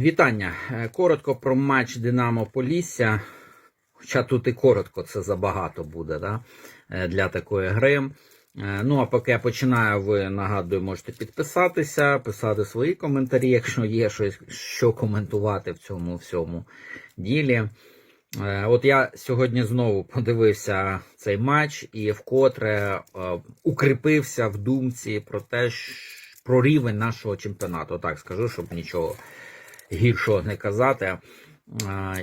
Вітання. Е, Коротко про матч Динамо Полісся. Хоча тут і коротко це забагато буде да? е, для такої гри. Е, Ну, а поки я починаю, ви нагадую, можете підписатися, писати свої коментарі, якщо є щось, що коментувати в цьому всьому ділі. От я сьогодні знову подивився цей матч і вкотре укріпився в думці про те, про рівень нашого чемпіонату. Так скажу, щоб нічого гіршого не казати.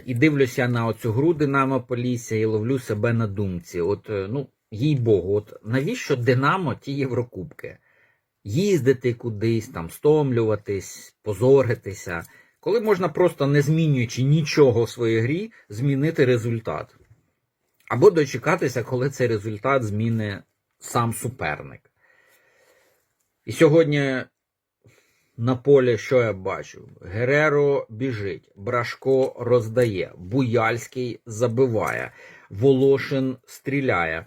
І дивлюся на оцю гру Динамо Полісся і ловлю себе на думці. От, е, ну, їй Богу, от навіщо Динамо ті Єврокубки? Їздити кудись, там, стомлюватись, позоритися, коли можна просто не змінюючи нічого в своїй грі, змінити результат. Або дочекатися, коли цей результат зміни сам суперник. І сьогодні на полі що я бачу? Гереро біжить, Брашко роздає, Буяльський забиває, Волошин стріляє.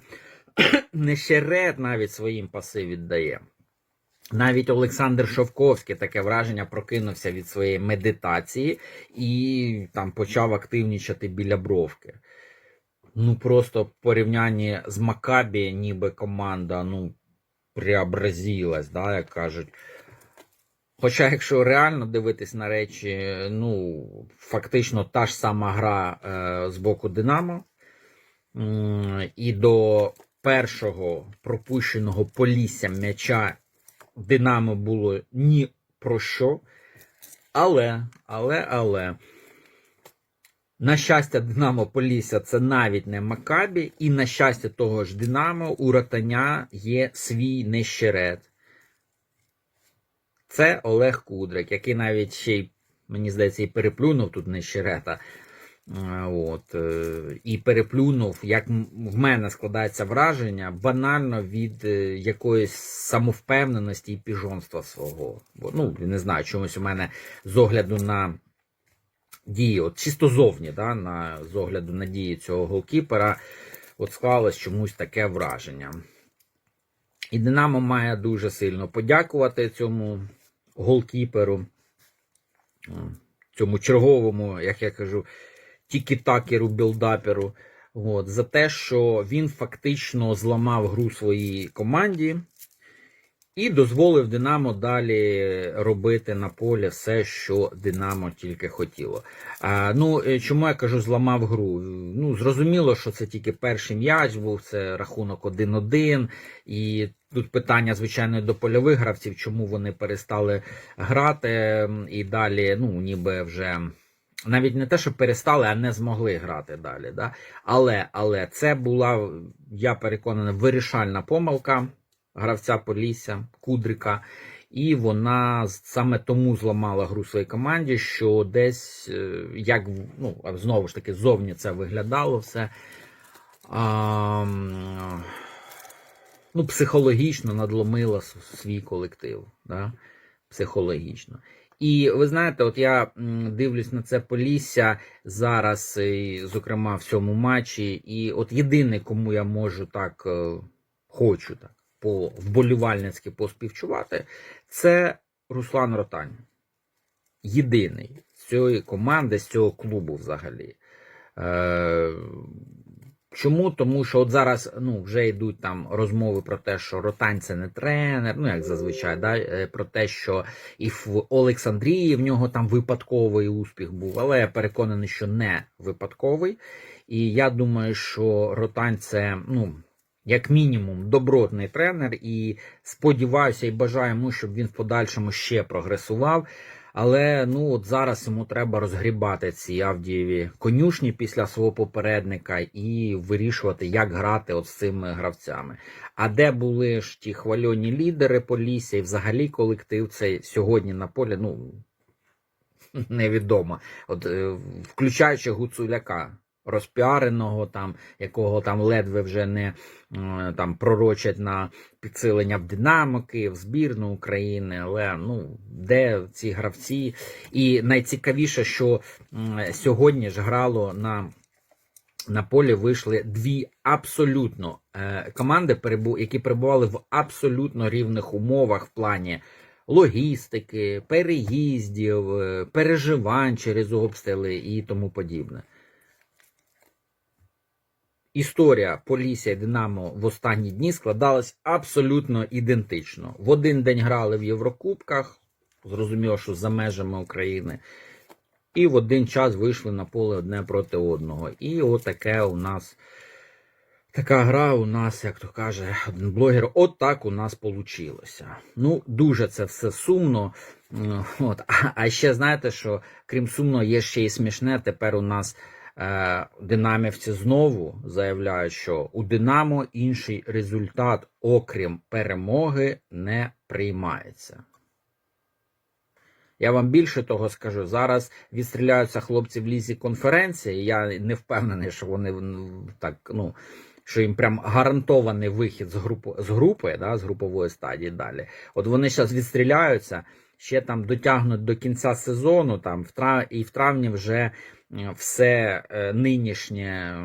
Нещерет навіть своїм паси віддає. Навіть Олександр Шовковський таке враження прокинувся від своєї медитації і там почав активнічати біля бровки. Ну просто в порівнянні з Макабі, ніби команда ну, преобразилась, да, як кажуть. Хоча, якщо реально дивитись на речі, ну, фактично та ж сама гра е, з боку Динамо. І до першого пропущеного полісся м'яча Динамо було ні про що. Але, але, але. На щастя, Динамо Полісся це навіть не Макабі, і на щастя того ж Динамо у Ротаня є свій нещерет. Це Олег Кудрик, який навіть ще й, мені здається, і переплюнув тут нещерета. Е, От, е, і переплюнув, як в мене складається враження, банально від е, якоїсь самовпевненості і піжонства свого. Бо, ну, не знаю, чомусь у мене з огляду на дії, от чисто зовні, да, на, з огляду на дії цього голкіпера, от склалось чомусь таке враження. І Динамо має дуже сильно подякувати цьому голкіперу, цьому черговому, як я кажу, тікітакеру, білдаперу, от, за те, що він фактично зламав гру своїй команді і дозволив Динамо далі робити на полі все, що Динамо тільки хотіло. А, ну, е, чому я кажу, зламав гру? Ну, зрозуміло, що це тільки перший м'яч був, це рахунок 1-1. І тут питання, звичайно, до польових гравців, чому вони перестали грати і далі, ну, ніби вже. Навіть не те, що перестали, а не змогли грати далі. Да? Але, але це була, я переконаний, вирішальна помилка гравця Полісся, Кудрика. І вона саме тому зламала гру своїй команді, що десь, е, як ну, знову ж таки, зовні це виглядало все. А, ну, психологічно надломила свій колектив. Да? Психологічно. І ви знаєте, от я дивлюсь на це Полісся зараз, і, зокрема в цьому матчі. І от єдиний, кому я можу так е, хочу так вболівальницьки поспівчувати, це Руслан Ротань. Єдиний з цієї команди, з цього клубу взагалі. Е, Чому? Тому що от зараз ну, вже йдуть там розмови про те, що Ротань це не тренер, ну як зазвичай, да? е, про те, що і в Олександрії в нього там випадковий успіх був, але я переконаний, що не випадковий. І я думаю, що Ротань це, ну, як мінімум, добротний тренер, і сподіваюся і бажаю йому, щоб він в подальшому ще прогресував. Але ну от зараз йому треба розгрібати ці Авдієві конюшні після свого попередника і вирішувати, як грати от з цими гравцями. А де були ж ті хвальоні лідери Полісся і взагалі колектив цей сьогодні на полі, ну невідомо. От е, включаючи Гуцуляка. Розпіареного, там, якого там ледве вже не е, там пророчать на підсилення в Динамо, Київ, збірну України, але ну де ці гравці? І найцікавіше, що сьогодні ж грало на, на полі вийшли дві абсолютно е, команди, які перебували в абсолютно рівних умовах в плані логістики, переїздів, е, переживань через обстріли і тому подібне. Історія Полісся і Динамо в останні дні складалась абсолютно ідентично. В один день грали в Єврокубках, зрозуміло, що за межами України, і в один час вийшли на поле одне проти одного. І отаке у нас така гра у нас, як то каже один блогер, от так у нас получилося. Ну, дуже це все сумно. От. А- ще знаєте, що крім сумно, є ще й смішне. Тепер у нас динамівці знову заявляють, що у Динамо інший результат, окрім перемоги, не приймається. Я вам більше того скажу. Зараз відстріляються хлопці в лізі конференції. Я не впевнений, що вони так, ну, що їм прям гарантований вихід з групи, з групи, да, з групової стадії далі. От вони зараз відстріляються, ще там дотягнуть до кінця сезону, там і в травні вже все е, нинішнє.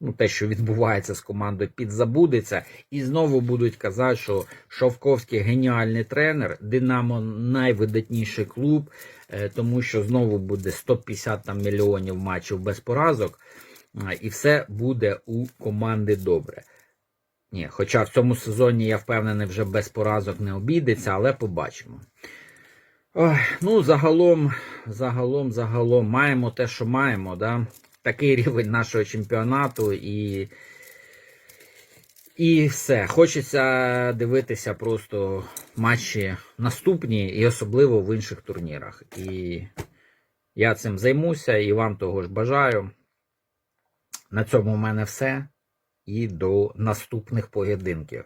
Ну, те, що відбувається з командою, підзабудеться, і знову будуть казати, що Шовковський геніальний тренер, Динамо найвидатніший клуб, е, тому що знову буде 150 там, мільйонів матчів без поразок, і все буде у команди добре. Ні, хоча в цьому сезоні я впевнений, вже без поразок не обійдеться, але побачимо. Ой, ну, загалом, загалом, загалом, маємо те, що маємо, да? такий рівень нашого чемпіонату і. І все. Хочеться дивитися просто матчі наступні і особливо в інших турнірах. І я цим займуся і вам того ж бажаю. На цьому в мене все. І до наступних поєдинків.